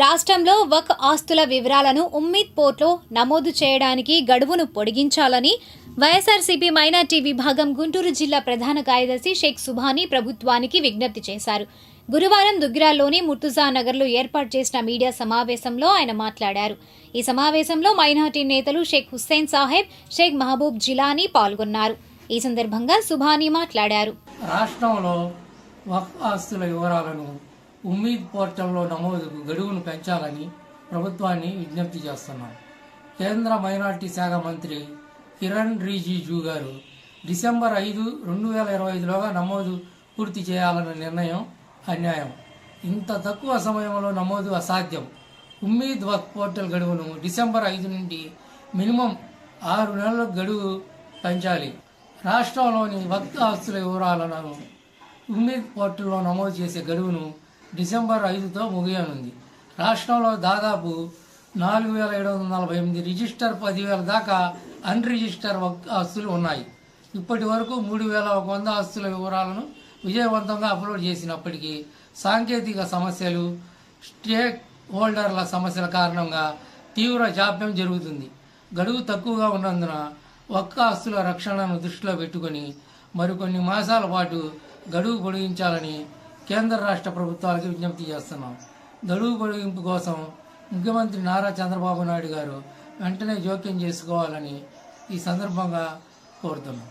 రాష్ట్రంలో వక్ ఆస్తుల వివరాలను ఉమ్మీద్ పోర్ట్లో నమోదు చేయడానికి గడువును పొడిగించాలని వైఎస్ఆర్సీపీ మైనార్టీ విభాగం గుంటూరు జిల్లా ప్రధాన కార్యదర్శి షేక్ సుభానీ ప్రభుత్వానికి విజ్ఞప్తి చేశారు. గురువారం దుగ్గిరాల్లోని ముర్తుజా నగర్లో ఏర్పాటు చేసిన మీడియా సమావేశంలో ఆయన మాట్లాడారు. ఈ సమావేశంలో మైనార్టీ నేతలు షేక్ హుస్సేన్ సాహెబ్ షేక్ మహబూబ్ జిలానీ పాల్గొన్నారు. ఈ సందర్భంగా సుభానీ మాట్లాడారు. రాష్ట్రంలో ఆస్తుల వివరాలను ఉమ్మీద్ పోర్టల్లో నమోదుకు గడువును పెంచాలని ప్రభుత్వాన్ని విజ్ఞప్తి చేస్తున్నాం. కేంద్ర మైనార్టీ శాఖ మంత్రి కిరణ్ రిజిజు గారు డిసెంబర్ ఐదు రెండు వేల ఇరవై ఐదులోగా నమోదు పూర్తి చేయాలన్న నిర్ణయం అన్యాయం. ఇంత తక్కువ సమయంలో నమోదు అసాధ్యం. ఉమ్మీద్ వత్ పోర్టల్ గడువును డిసెంబర్ ఐదు నుండి మినిమం ఆరు నెలల గడువు పెంచాలి. రాష్ట్రంలోని వక్త ఆస్తుల వివరాలను ఉమ్మీద్ పోర్టల్లో నమోదు చేసే గడువును డిసెంబర్ ఐదుతో ముగియనుంది. రాష్ట్రంలో దాదాపు నాలుగు వేల ఏడు వందల నలభై ఎనిమిది రిజిస్టర్ పదివేల దాకా అన్రిజిస్టర్ ఆస్తులు ఉన్నాయి. ఇప్పటి వరకు మూడు వేల ఒక వంద ఆస్తుల వివరాలను విజయవంతంగా అప్లోడ్ చేసినప్పటికీ సాంకేతిక సమస్యలు స్టేక్ హోల్డర్ల సమస్యల కారణంగా తీవ్ర జాప్యం జరుగుతుంది. గడువు తక్కువగా ఉన్నందున ఒక్క ఆస్తుల రక్షణను దృష్టిలో పెట్టుకొని మరికొన్ని మాసాల పాటు గడువు పొడిగించాలని కేంద్ర రాష్ట్ర ప్రభుత్వాలకు విజ్ఞప్తి చేస్తున్నాం. దళువు పొడిగింపు కోసం ముఖ్యమంత్రి నారా చంద్రబాబు నాయుడు గారు వెంటనే జోక్యం చేసుకోవాలని ఈ సందర్భంగా కోరుతున్నాం.